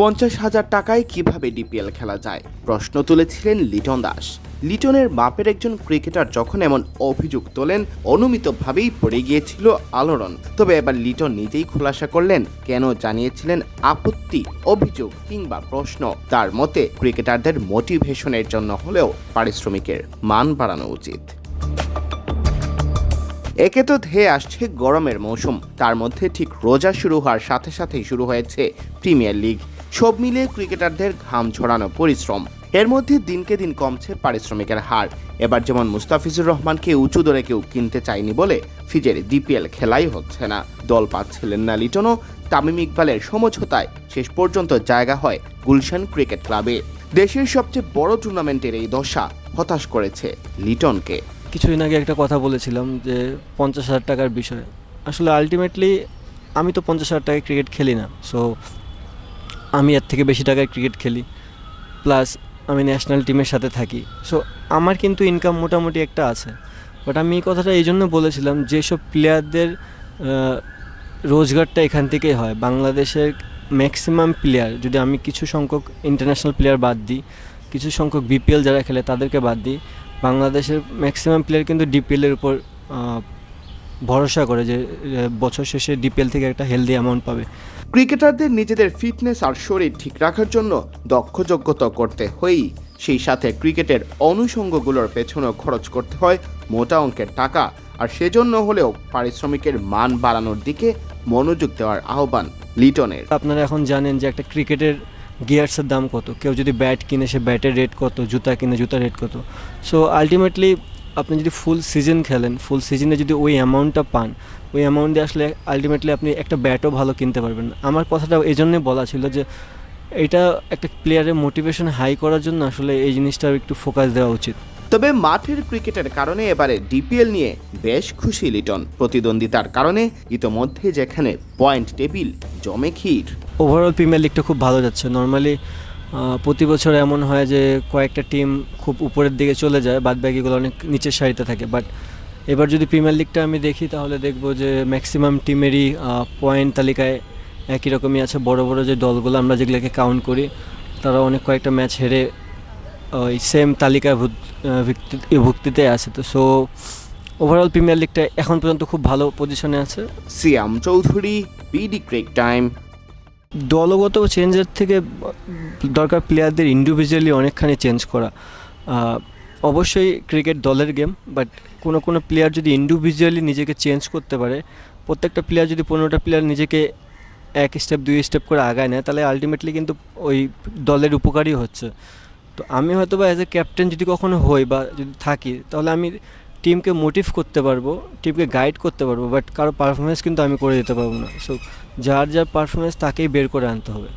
পঞ্চাশ হাজার টাকায় কীভাবে ডিপিএল খেলা যায়? প্রশ্ন তুলেছিলেন লিটন দাস। লিটনের মাপের একজন ক্রিকেটার যখন এমন অভিযোগ তোলেন, অনুমিতভাবেই পড়ে গিয়েছিল আলোড়ন। তবে এবার লিটন নিজেই খোলাসা করলেন, কেন জানিয়েছিলেন আপত্তি, অভিযোগ কিংবা প্রশ্ন। তার মতে, ক্রিকেটারদের মোটিভেশনের জন্য হলেও পারিশ্রমিকের মান বাড়ানো উচিত। একে তো ধেয়ে আসছে গরমের মৌসুম। তার মধ্যে ঠিক রোজা শুরু হওয়ার সাথে সাথেই শুরু হয়েছে প্রিমিয়ার লিগ। সব মিলিয়ে ক্রিকেটারদের ঘাম ঝরানো পরিশ্রম। এর মধ্যে দিনকে দিন কমছে পারিশ্রমিকের হার। এবার যেমন মুস্তাফিজুর রহমানকে উঁচু দরে কেউ কিনতে চায়নি বলে ফিজের ডিপিএল খেলাই হচ্ছে না। দল পাচ্ছিলেন না লিটনও। তামিম ইকবালের সমঝোতায় শেষ পর্যন্ত জায়গা হয় গুলশান ক্রিকেট ক্লাবে। দেশের সবচেয়ে বড় টুর্নামেন্টের এই দশা হতাশ করেছে লিটনকে। কিছুদিন আগে একটা কথা বলেছিলাম যে পঞ্চাশ হাজার টাকার বিষয়। আসলে আলটিমেটলি আমি তো পঞ্চাশ হাজার টাকায় ক্রিকেট খেলি না। সো আমি এর থেকে বেশি টাকায় ক্রিকেট খেলি প্লাস আমি ন্যাশনাল টিমের সাথে থাকি। সো আমার কিন্তু ইনকাম মোটামুটি একটা আছে। বাট আমি এই কথাটা এই জন্য বলেছিলাম যেসব প্লেয়ারদের রোজগারটা এখান থেকেই হয়। বাংলাদেশের ম্যাক্সিমাম প্লেয়ার যদি আমি কিছু সংখ্যক ইন্টারন্যাশনাল প্লেয়ার বাদ দিই, কিছু সংখ্যক বিপিএল যারা খেলে তাদেরকে বাদ দিই, বাংলাদেশের ম্যাক্সিমাম প্লেয়ার কিন্তু ডিপিএলের উপর ভরসা করে যে বছর শেষে ডিপিএল থেকে একটা হেলদি অ্যামাউন্ট পাবে। ক্রিকেটারদের নিজেদের ফিটনেস আর শরীর ঠিক রাখার জন্য দক্ষ যোগ্যতা করতে হয়েই সেই সাথে ক্রিকেটের অনুষঙ্গগুলোর পেছনেও খরচ করতে হয় মোটা অঙ্কের টাকা আর সেজন্য হলেও পারিশ্রমিকের মান বাড়ানোর দিকে মনোযোগ দেওয়ার আহ্বান লিটনের। আপনারা এখন জানেন যে একটা ক্রিকেটের গিয়ার্সের দাম কত। কেউ যদি ব্যাট কিনে সে ব্যাটের রেট কত জুতা কিনে জুতার রেট কত। সো আলটিমেটলি আপনি যদি ফুল সিজন খেলেন ফুল সিজনে যদি ওই অ্যামাউন্টটা পান ওই অ্যামাউন্ট দিয়ে আসলে আলটিমেটলি আপনি একটা ব্যাটও ভালো কিনতে পারবেন। আমার কথাটা এই জন্যই বলা ছিল যে এটা একটা প্লেয়ারের মোটিভেশন হাই করার জন্য আসলে এই জিনিসটা একটু ফোকাস দেওয়া উচিত। তবে মাঠের ক্রিকেটের কারণে এবারে ডিপিএল নিয়ে বেশ খুশি লিটন। প্রতিদ্বন্দ্বিতার কারণে ইতোমধ্যে যেখানে পয়েন্ট টেবিল জমে ক্ষীর। ওভারঅল প্রিমিয়ার লিগটা খুব ভালো যাচ্ছে। নর্মালি প্রতি বছর এমন হয় যে কয়েকটা টিম খুব উপরের দিকে চলে যায় বাদ বাকিগুলো অনেক নিচের সারিতে থাকে। বাট এবার যদি প্রিমিয়ার লিগটা আমি দেখি তাহলে দেখব যে ম্যাক্সিমাম টিমেরই পয়েন্ট তালিকায় একই রকমই আছে। বড় বড় যে দলগুলো আমরা যেগুলোকে কাউন্ট করি তারা অনেক কয়েকটা ম্যাচ হেরে ওই সেম তালিকায় ভুক্তিতে আছে। তো সো ওভারঅল প্রিমিয়ার লিগটা এখন পর্যন্ত খুব ভালো পজিশনে আছে। Siam Chowdhury BD crick time দলগত চেঞ্জের থেকে দরকার প্লেয়ারদের ইন্ডিভিজুয়ালি অনেকখানি চেঞ্জ করা। অবশ্যই ক্রিকেট দলের গেম বাট কোনো কোনো প্লেয়ার যদি ইন্ডিভিজুয়ালি নিজেকে চেঞ্জ করতে পারে, প্রত্যেকটা প্লেয়ার যদি পনেরোটা প্লেয়ার নিজেকে এক স্টেপ দুই স্টেপ করে আগায় নেয়, তাহলে আলটিমেটলি কিন্তু ওই দলের উপকারই হচ্ছে। তো আমি হয়তো বা অ্যাজ এ ক্যাপ্টেন যদি কখনো হই বা যদি থাকি, তাহলে আমি টিমকে মোটিভ করতে পারব টিমকে গাইড করতে পারব বাট কারও পারফরমেন্স কিন্তু আমি করে দিতে পারব না। সো যার যার পারফরমেন্স তাকেই বের করে আনতে হবে।